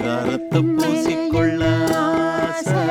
மணிதாரத்தை பூசிக்கொள்ள ஆசை.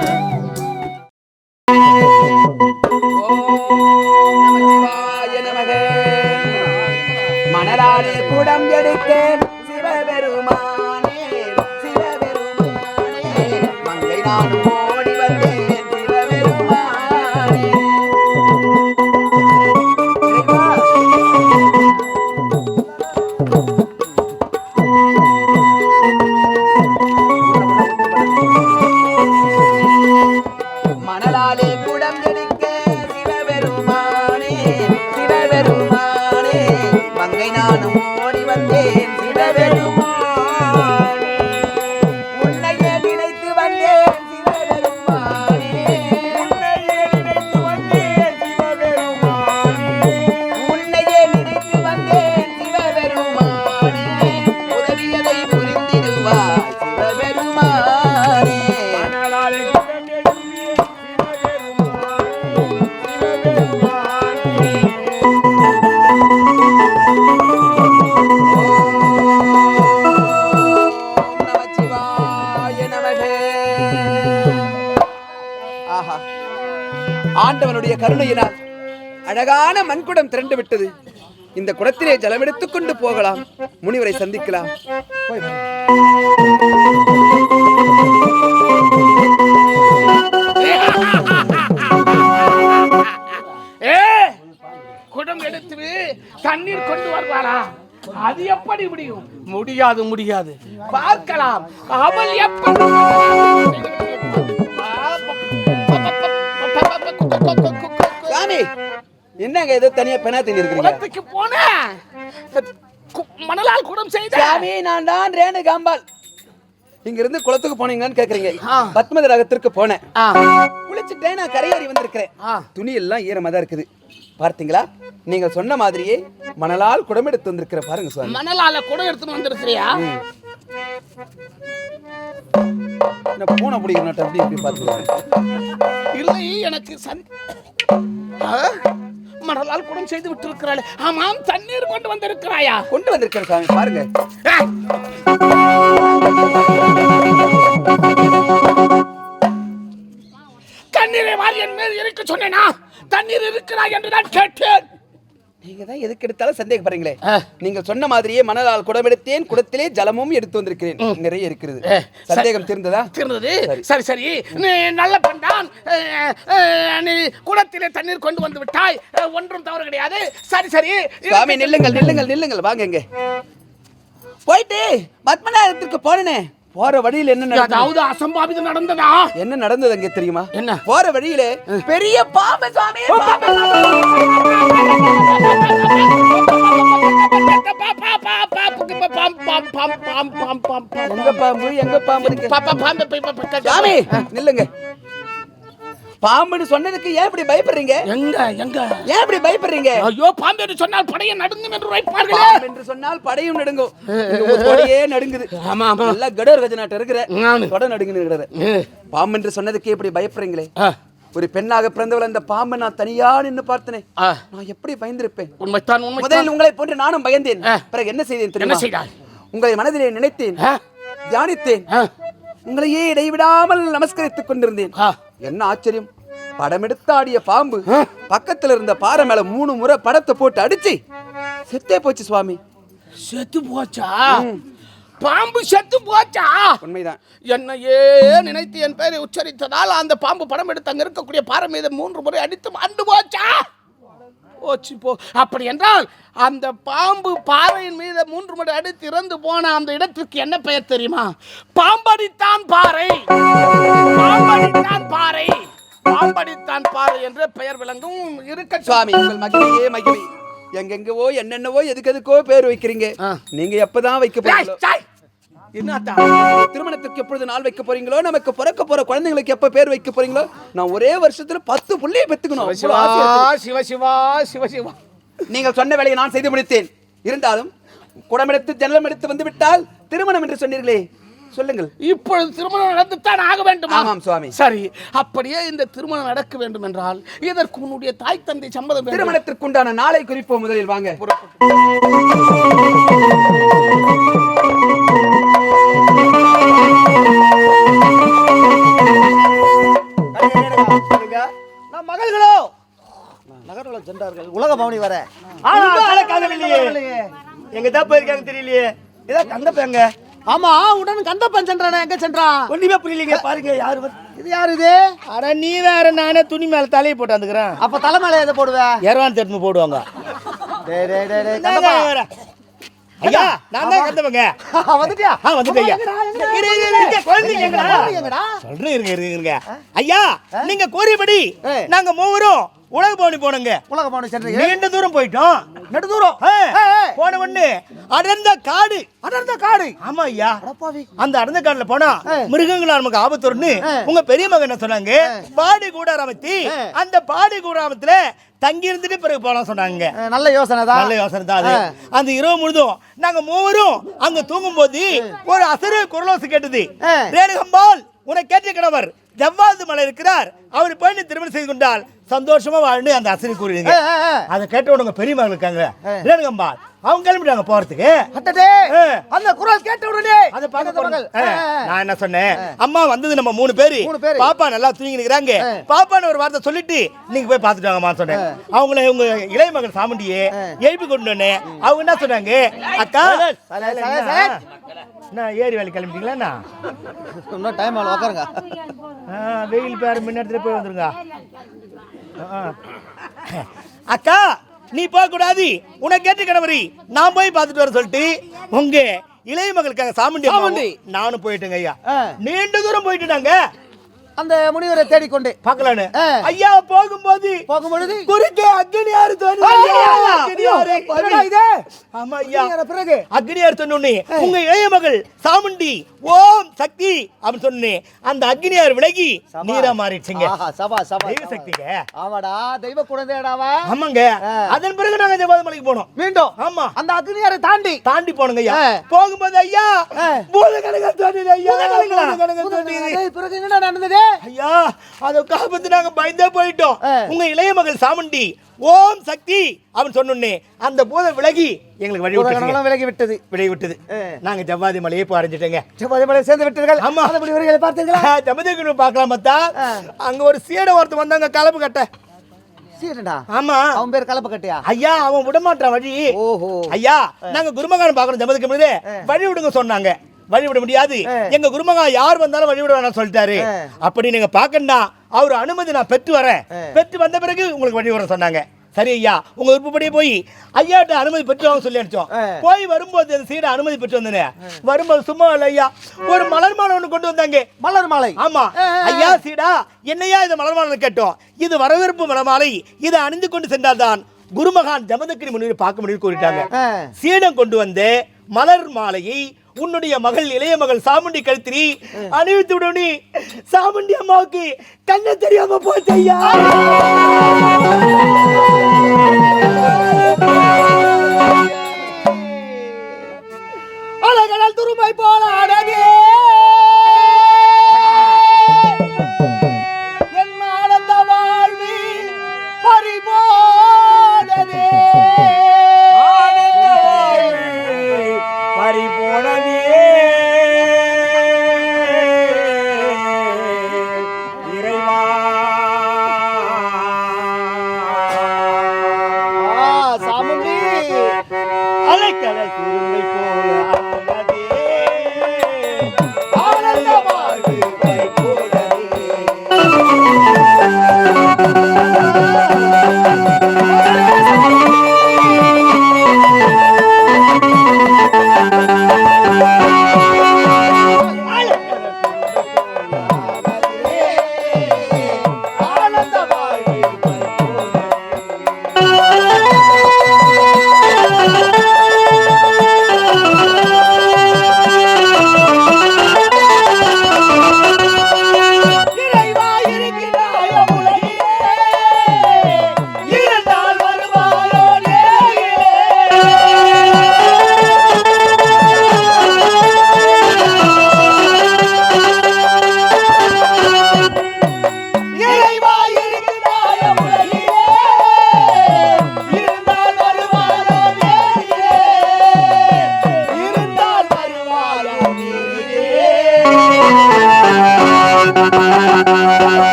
கருணையினால் அழகான மண்குடம் திரண்டு விட்டது இந்த குடத்திலே ஜலமெடுத்துக் கொண்டு போகலாம். முனிவரை சந்திக்கலாம். குடம் எடுத்து தண்ணீர் கொண்டு வருவாரா? அது எப்படி முடியும்? முடியாது முடியாது. பார்க்கலாம். அவள் எப்படி சாமி. என்னங்க ஏதோ தனியா பெணா தண்ணி இருக்கிறீங்க? குளத்துக்கு போன. மணலால் குடம் செய்த. சாமி நான் தான் ரேணு காம்பால் இங்க இருந்து குளத்துக்கு போனீங்களான்னு கேக்குறீங்க. பத்மத ரகத்திற்கு போனேன். குளிச்சுட்டேன் நான் கரையேறி வந்திருக்கிறேன். துணி எல்லாம் ஈரமா தான் இருக்குது. பார்த்தீங்களா? நீங்க சொன்ன மாதிரியே மணலால் குடம் எடுத்து வந்திருக்கிற பாருங்க சுவாமி மணலால குடம் எடுத்துன்னு வந்திருக்கிறியா? என்ன பூனை பிடிக்கணும் அப்படி இப்படி பார்த்துக்கலாம் இல்லை எனக்கு சந் ஆ, மணலால் குடம் செய்து விட்டிருக்கிறாள். ஆமாம் தண்ணீர் கொண்டு வந்திருக்கிறாயா? கொண்டு வந்திருக்கிறேன் சாமி பாருங்க. தண்ணீரை வாரி என் மேல் இருக்க சொன்னேனா? தண்ணீர் இருக்கிறாய் என்று நான் கேட்டேன். நீங்க தான் எதுக்கு எடுத்தாலும் சந்தேகப்படுறீங்களே. நீங்க சொன்ன மாதிரியே மணலால் குடம் எடுத்தேன் குடத்திலே ஜலமும் எடுத்து வந்திருக்கிறேன். நிறைய இருக்கிறது சந்தேகம் தீர்ந்ததா? தீர்ந்தது. சரி. சரி நல்ல அஹ், நீ குடத்திலே தண்ணீர் கொண்டு வந்து விட்டாய். ஒன்றும் தவறு கிடையாது. சரி சரி. சுவாமி நில்லுங்கள் நில்லுங்கள் நில்லுங்கள். வாங்க இங்க. போயிட்டு பத்மநாதத்திற்கு போனேனே. போற வழியில என்ன நடந்தது? அதாவது அசம்பாவிதம் நடந்ததா? என்ன நடந்தது அங்க தெரியுமா? என்ன? போற வழியில பெரிய பாம்பு சுவாமி பாம்பு. எங்க பாம்பு? சாமி! நில்லுங்க. பாம்புன்னு சொன்னதுக்கு ஏன் இப்படி பயப்படுறீங்க? எங்க எங்க? ஏன் இப்படி பயப்படுறீங்க? ஐயோ பாம்பு என்று சொன்னால் படைய நடுங்கும் என்று வைப்பார்களே பாம்பு என்று சொன்னால் படையும் நடுங்கும். கொடையே நடுங்குது. ஆமா ஆமா. நல்லா கடர் கஜநாட்ட இருக்கிற நடுங்குன்னு அஹ், பாம்பு என்று சொன்னதுக்கு இப்படி பயப்படுறீங்களே? ஒரு பெண்ணாக பிறந்தவள் அந்த பாம்பை நான் தனியா நின்னு பார்த்தனே. நான் எப்படி பயந்திருப்பேன்? உண்மைத்தான் உண்மைத்தான் முதலில் உங்களை போன்று நானும் பயந்தேன். பிறகு என்ன செய்தேன் என்ன தெரியுமா செய்தாய்? உங்களை மனதிலே நினைத்தேன். தியானித்தேன். உங்களையே இடைவிடாமல் நமஸ்கரித்துக் கொண்டிருந்தேன். என்ன ஆச்சரியம்? படம் எடுத்து ஆடிய பாம்பு பக்கத்துல இருந்த பாறை மேல மூணு முறை படத்தை போட்டு அடிச்சு செத்தே போச்சு சுவாமி. செத்து போச்சா? பாம்பு செத்து போச்சா? உண்மைதான். என்னையே நினைத்து என் பெயரை உச்சரித்ததால் அந்த பாம்பு படம் எடுத்து அங்க இருக்கக்கூடிய பாறை மீது மூன்று முறை அடித்து மாண்டு போச்சா? போச்சு போ. அப்படி என்றால் அந்த பாம்பு பாறையின் மீது மூன்று முறை அடித்து இறந்து போன அந்த இடத்திற்கு என்ன பெயர் தெரியுமா? பாம்படித்தான் பாறை. பாம்படித்தான் பாறை. பாம்படித்தான் பாறை என்று பெயர் விளங்கும். இருக்க சுவாமி உங்கள் மகிமையே மகிமை. எங்கெங்கவோ என்னென்னவோ எதுக்கு எதுக்கோ பேர் வைக்கிறீங்க. நீங்க எப்பதான் வைக்க போறீங்களோ என்னத்தா? திருமணத்துக்கு எப்பொழுது நாள் வைக்க போறீங்களோ நமக்கு பிறக்க போற குழந்தைங்களுக்கு எப்ப பேர் வைக்க போறீங்களோ நான் ஒரே வருஷத்துல பத்து புள்ளைய பெத்துக்கணும் சிவா. சிவ சிவா சிவ சிவா நீங்கள் சொன்ன வேலையை நான் செய்து முடித்தேன். இருந்தாலும் குடமெடுத்து ஜன்னலம் எடுத்து வந்து விட்டால் திருமணம் என்று சொன்னீர்களே. சொல்லுங்கள். இப்பொழுது திருமணம் நடந்துத்தான் ஆக வேண்டுமா? ஆமாம், சுவாமி. சரி அப்படியே இந்த திருமணம் நடக்க வேண்டும் என்றால் இதற்கு உன்னுடைய தாய் தந்தை சம்மதம் வேண்டும். திருமணத்திற்கு உண்டான நாளை குறிப்போம் முதலில் வாங்க. வர ரொம்ப ஆளை காணவில்லையே. எங்க தான் போயிருக்காங்க தெரியலையே. ஏதாவது கந்தப்ப எங்க ஆமா உடன் கந்தப்பன் சென்றானே. எங்க சென்றான் ஒண்ணுமே புரியலீங்க. பாருங்க யாரு இது யாரு இது? அட நீ வேற நானே துணி மேல தலையை போட்டு வந்துக்கிறேன். அப்ப தலைமையில எதை போடுவ? இரவான் திரும்ப போடுவாங்க. ஐயா நான் தான் கந்தவங்க வந்துட்டியா? ஆ வந்துட்டேன் ஐயா குழந்தைங்க? சொல்றேன் இருங்க இருங்க ஐயா நீங்க கூறியபடி ஏய். நாங்க மூவரும் உலக பவனி போனோங்க. உலக போன சென்றீங்க நீண்ட தூரம் போயிட்டோம். நெடு தூரம். போன உடனே அடர்ந்த காடு. அடர்ந்த காடு. ஆமா ஐயா. அந்த அடர்ந்த காடுல போனா ஏய். மிருகங்களா நமக்கு ஆபத்து வரும்னு. உங்க பெரிய மகன் என்ன சொன்னாங்க? பாடி கூடாரம் அமைத்தி ஏய். அந்த பாடி கூடாரத்துல தங்கி இருந்துட்டு பிறகு போலாம் சொன்னாங்க. நல்ல யோசனை தான். நல்ல யோசனை தான் அது. அந்த இரவு முழுதும் நாங்க மூவரும் அங்க தூங்கும் போது ஒரு அசரு குரலோசு கேட்டது. ரேணுகம்பால் உனக்கு கேட்ட கணவர் ஜவ்வாது மலை இருக்கிறார். அவர் நீ திருமணம் செய்து கொண்டால் சந்தோஷமா வாழ்ந்து அந்த அசரி ஏய். அதை கேட்ட உனக்கு பெரிய மகள் இருக்காங்க ரேணுகம்பால் அவங்க கிளம்பிட்டாங்க போறதுக்கு. அந்த குரல் கேட்ட உடனே அதை பார்க்க நான் என்ன சொன்னேன்? அம்மா வந்தது நம்ம மூணு பேரு. பாப்பா நல்லா தூங்கி நிக்கிறாங்க பாப்பான்னு ஒரு வார்த்தை சொல்லிட்டு நீங்க போய் பாத்துட்டு வாங்கம்மா சொன்னேன். அவங்கள உங்க இளைய மகள் சாமுண்டியே எழுப்பி கொண்டு வந்தேன். அவங்க என்ன சொன்னாங்க? அக்கா. நான் ஏரி வேலை கிளம்பிட்டீங்களா இன்னும் டைம் ஆகல உட்காருங்க வெயில் பேர் முன்னெடுத்துட்டு போய் வந்துருங்க. அக்கா நீ போக கூடாது உனக்கு கேட்ட கணவரி நான் போய் பார்த்துட்டு வர சொல்லிட்டு உங்க இளைய மகளுக்காக சாமுண்டி நானும் போயிட்டேங்க ஐயா. நீண்ட தூரம் போயிட்டு நாங்க அந்த முனிவரை தேடிக்கொண்டு. பார்க்கலான்னு. ஆ. ஐயா போகும்போது போகும் பொழுது குறுக்கே அக்னியார் இது? ஆமா ஐயா. பிறகு? அக்னியார் சொன்னோடனே உங்க இளைய மகள் சாமுண்டி ஓம் சக்தி அப்படின்னு சொன்னேன் அந்த அக்னியார் விலகி நீரா மாறிடுச்சுங்க. சபா சபா தெய்வ. சக்திங்க. ஆமாடா தெய்வ குழந்தையடாவா? ஆமாங்க. அதன் பிறகு நாங்க ஜபாதமலைக்கு போனோம். மீண்டும்? ஆமா. அந்த அக்னியாரை தாண்டி? தாண்டி போனோங்க ஐயா. போகும்போது ஐயா ஆ. பூதகணங்க தோன்றியது ஐயா. பிறகு என்னடா நடந்தது? ஐயா அதை காப்பத்து நாங்க பயந்தே போயிட்டோம். உங்க இளைய மகள் சாமுண்டி ஓம் சக்தி அவன் சொன்னோன்னே அந்த பூதம் விலகி எங்களுக்கு வழி பூதகணங்களும் விலகி விட்டது. விடை விட்டது. நாங்க ஜவ்வாதி மலையை போய் அடைஞ்சிட்டோங்க செவ்வாய் சேர்ந்து விட்டீர்கள். ஆமா. அந்த முனிவர்களை பார்த்தீர்களா? ஜமதேகுரு பார்க்கலாம் பார்த்தா. அங்க ஒரு சீடை ஒருத்தன் வந்தாங்க கலப்பு கட்ட. ஆமா. அவன் பேர் கலப்ப கட்டியா? ஐயா அவன் விட மாட்டான் வழி. ஓஹோ. ஐயா நாங்க குருமகான் பாக்குறோம் ஜமதுக்கு முன்னாடி வழி விடுங்க சொன்னாங்க. வழி விட முடியாது எங்க குருமகா யார் வந்தாலும் வழி விட வேணாம் சொல்லிட்டாரு அப்படி நீங்க பாக்கணும்னா அவர் அனுமதி நான் பெற்று வரேன். பெற்று வந்த பிறகு உங்களுக்கு வழி விட சொன்னாங்க. சரி ஐயா உங்க விருப்பப்படியே போய் ஐயாட்ட அனுமதி பெற்று வாங்க சொல்லி அடிச்சோம் போய் வரும்போது அந்த சீடை அனுமதி பெற்று வந்தேன். வரும்போது சும்மா இல்ல ஐயா ஒரு மலர் மாலை ஒண்ணு கொண்டு வந்தாங்க. மலர் மாலை. ஆமா. ஐயா சீடா என்னையா இது மலர் மாலை கேட்டோம். இது வரவேற்பு மலர்மாலை இதை அணிந்து கொண்டு சென்றால்தான் குருமகான் ஜமதக்கிரி முனிவர் பார்க்க முடியும் கூறிட்டாங்க. சீடம் கொண்டு வந்த மலர் மாலையை உன்னுடைய மகள் இளைய மகள் சாமுண்டி கழுத்திரி அணிவித்து விடனே சாமுண்டி அம்மாவுக்கு கண்ணு தெரியாம போச்சு ஐயா.